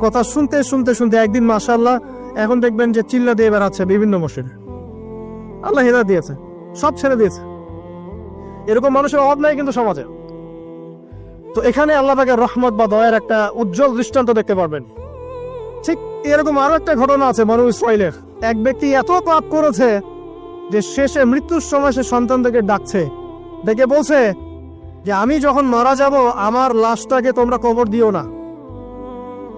কথা শুনতে শুনতে শুনতে একদিন, মাশাআল্লাহ, এখন দেখবেন যে চিল্লা দিয়ে বেড়াচ্ছে বিভিন্ন মসজিদে। আল্লাহ হেদা দিয়েছে, সব ছেড়ে দিয়েছে। এরকম মানুষের অভাব নাই কিন্তু সমাজে। তো এখানে আল্লাহ পাকে রহমত বা দয়ার একটা উজ্জ্বল দৃষ্টান্ত দেখতে পারবেন। ঠিক এরকম আরও একটা ঘটনা আছে মানুষ ইসরায়েলের এক ব্যক্তি এত পাপ করেছে যে শেষে মৃত্যুর সময় সে সন্তানদেরকে ডাকছে। ডেকে বলছে যে, আমি যখন মারা যাব, আমার লাশটাকে তোমরা কবর দিও না।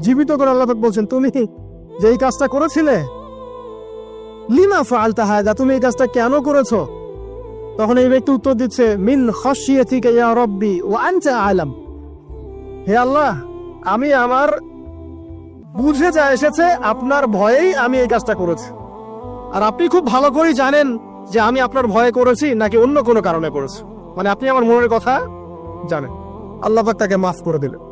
জীবিত করে আল্লাহ বলছেন, তুমি যে এই কাজটা করেছিলে, লিমা ফালতা হায়দা তুমি এই কাজটা কেন করেছ? তখন এই ব্যক্তি উত্তর দিচ্ছে, মিন খসিয়াতিকা ইয়া রব্বি ও আনতা আলাম। হে আল্লাহ, আমি আমার বুঝে যা এসেছে, আপনার ভয়েই আমি এই কাজটা করেছি। আর আপনি খুব ভালো করেই জানেন যে আমি আপনার ভয়ে করেছি, নাকি অন্য কোনো কারণে করেছি। মানে আপনি আমার মনের কথা জানেন। আল্লাহ তাকে মাফ করে দিলেন।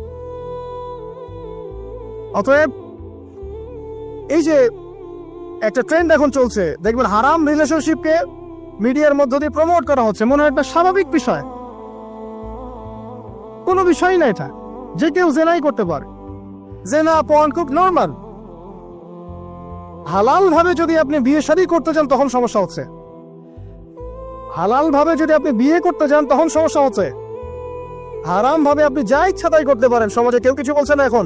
অতএব এই যে একটা ট্রেন্ড এখন চলছে, দেখবেন হারাম রিলেশনশিপকে মিডিয়ার মধ্য দিয়ে প্রমোট করা হচ্ছে, মনে হয় একটা স্বাভাবিক বিষয়। কোনো বিষয় না এটা, যে কেউ জেনাই করতে পারে। জেনা পণ খুব নর্মাল হালাল ভাবে যদি আপনি বিয়ে শাদী করতে চান, তখন সমস্যা হচ্ছে। হালাল ভাবে যদি আপনি বিয়ে করতে চান তখন সমস্যা হচ্ছে। হারাম ভাবে আপনি যা ইচ্ছা তাই করতে পারেন, সমাজে কেউ কিছু বলছে না এখন।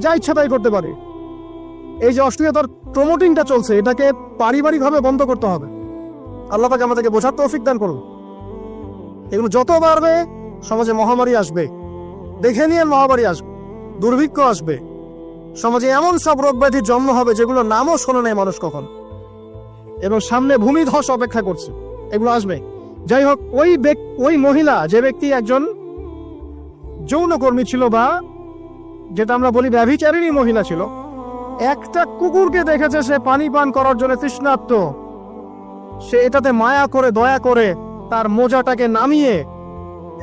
যা ইচ্ছা তাই করতে পারে। এই যে অশ্লীলতার প্রমোটিংটা চলছে, এটাকে পারিবারিকভাবে বন্ধ করতে হবে। আল্লাহ পাকে আমাদেরকে বোঝার তৌফিক দান করুন। এগুলো যত বাড়বে, সমাজে মহামারী আসবে। দেখে নিয়ে মহামারী আসবে দুর্ভিক্ষ আসবে। সমাজে এমন সব রোগ ব্যাধির জন্ম হবে যেগুলো নামও শোনে নাই মানুষ কখন। এবং সামনে ভূমিধস অপেক্ষা করছে। এগুলো আসবে। যাই হোক, ওই ওই মহিলা, যে ব্যক্তি একজন যৌনকর্মী ছিল বা যেটা আমরা বলি ব্যভিচারিণী মহিলা ছিল। একটা কুকুরকে দেখেছে, সে পানি পান করার জন্য তৃষ্ণার্ত। সে এটাতে মায়া করে, দয়া করে তার মোজাটাকে নামিয়ে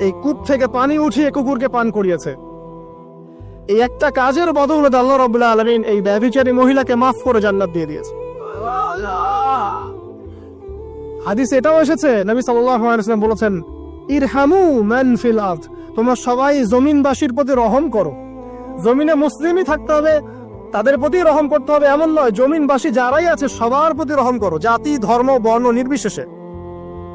এই কূপ থেকে পানি উঠিয়ে কুকুরকে পান করিয়েছে। এই একটা কাজের বদৌলতে আল্লাহ রবুল্লাহ আলমিন এই ব্যভিচারী মহিলাকে মাফ করে জান্নাত দিয়ে দিয়েছে। হাদিস এটাও এসেছে, নবী ওয়াসাল্লাম বলেছেন, ইরহামু মান ফিল সবাই জমিনবাসীর প্রতি রহম করো। জমিনে মুসলিমই থাকতে হবে, তাদের প্রতি রহম করতে হবে এমন নয়, জমিনবাসী যারাই আছে সবার প্রতি রহম করো, জাতি, ধর্ম, বর্ণ নির্বিশেষে।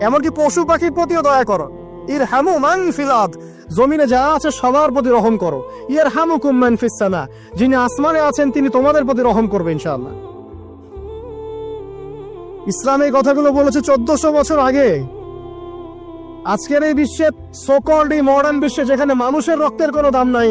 এমনকি পশু পাখির প্রতিও দয়া করো। ইর হামু মান ফিলাদ জমিনে যা আছে সবার প্রতি রহম করো। ইয়ার হামু কুম্মান ফিসানা যিনি আসমানে আছেন তিনি তোমাদের প্রতি রহম করবে ইনশাআল্লাহ। ইসলাম এই কথাগুলো বলেছে চোদ্দশো বছর আগে। আজকের এই বিশ্বে সোকল্ড এই মডার্ন বিশ্বে যেখানে মানুষের রক্তের কোনো দাম নাই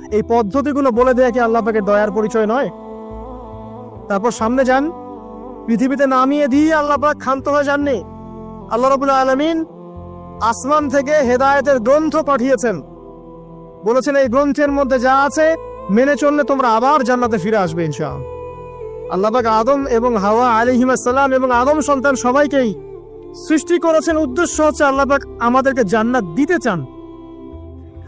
এই পদ্ধতিগুলো বলে দেয়া কি আল্লাহ পাকের দয়ার পরিচয় নয়? তারপর সামনে যান। পৃথিবীতে নামিয়ে দিয়ে আল্লাহ পাক ক্ষান্ত হয়ে যাননি। আল্লাহ রাবুল আলমিন আসমান থেকে হেদায়েতের গ্রন্থ পাঠিয়েছেন। বলেছেন, এই গ্রন্থের মধ্যে যা আছে, মেনে চললে তোমরা আবার জান্নাতে ফিরে আসবে ইনশাআল্লাহ। আল্লাহ পাক আদম এবং হাওয়া আলিহিমাসাল্লাম এবং আদম সন্তান সবাইকেই সৃষ্টি করেছেন। উদ্দেশ্য হচ্ছে আল্লাহ পাক আমাদেরকে জান্নাত দিতে চান।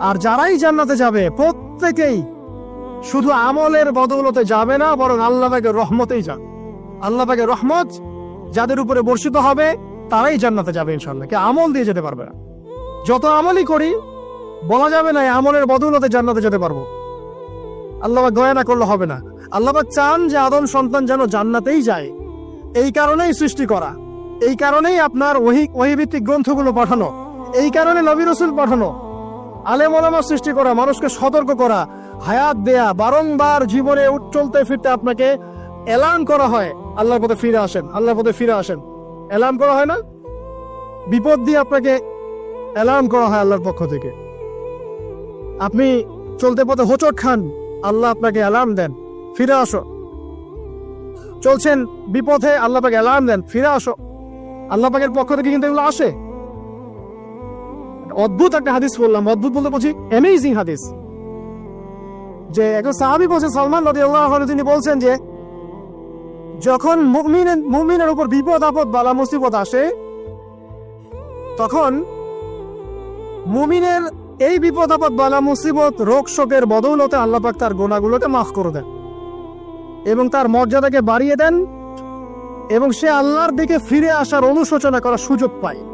আর যারাই জান্নাতে যাবে, প্রত্যেকেই শুধু আমলের বদৌলতে যাবে না, বরং আল্লাহ পাকের রহমতেই যাবে। আল্লাহ পাকের রহমত যাদের উপরে বর্ষিত হবে, তারাই জান্নাতে যাবে ইনশাল্লাহ কে আমল দিয়ে যেতে পারবে না। যত আমলই করি, বলা যাবে না আমলের বদৌলতে জান্নাতে যেতে পারব। আল্লাহ পাক দয়া না করলে হবে না। আল্লাহ চান যে আদম সন্তান যেন জান্নাতেই যায়। এই কারণেই সৃষ্টি করা। এই কারণেই আপনার ওহি ওহিভিত্তিক গ্রন্থগুলো পাঠানো। এই কারণে নবী রসুল পাঠানো। আলেম ওলামা সৃষ্টি করা, মানুষকে সতর্ক করা, হায়াত দেয়া, বারংবার জীবনে চলতে ফিরতে আপনাকে এলান করা হয়। আল্লাহর পথে ফিরে আসেন, আল্লাহর পথে ফিরে আসেন। এলান করা হয় না? বিপদ দিয়ে আপনাকে এলান করা হয় আল্লাহর পক্ষ থেকে। আপনি চলতে পথে হোঁচট খান, আল্লাহ আপনাকে অ্যালার্ম দেন, ফিরে আসো। চলছেন বিপথে, আল্লাহ পাকে অ্যালার্ম দেন, ফিরে আসো। আল্লাহ পাকের পক্ষ থেকে কিন্তু এগুলো আসে। অদ্ভুত একটা হাদিস বললাম, অদ্ভুত বলতে বলছি অ্যামেজিং হাদিস। যে একজন সাহাবি বলছেন, সালমান নদী আল্লাহ তিনি বলছেন যে, যখন মুমিনের মুমিনের উপর বিপদ, আপদ, বালা, মুসিবত আসে, তখন মুমিনের এই বিপদ, আপদ, বালা, মুসিবত, রোগ, শোকের বদৌলতে আল্লাহ পাক তার গোনাগুলোকে মাফ করে দেন এবং তার মর্যাদাকে বাড়িয়ে দেন এবং সে আল্লাহর দিকে ফিরে আসার অনুশোচনা করার সুযোগ পায়।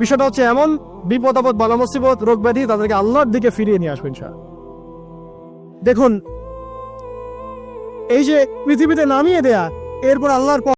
বিষয়টা হচ্ছে এমন, বিপদ, আপদ, বালা, মুসিবত, রোগ ব্যাধি তাদেরকে আল্লাহর দিকে ফিরিয়ে নিয়ে আসবেন সার দেখুন, এই যে পৃথিবীতে নামিয়ে দেয়া, এরপর আল্লাহর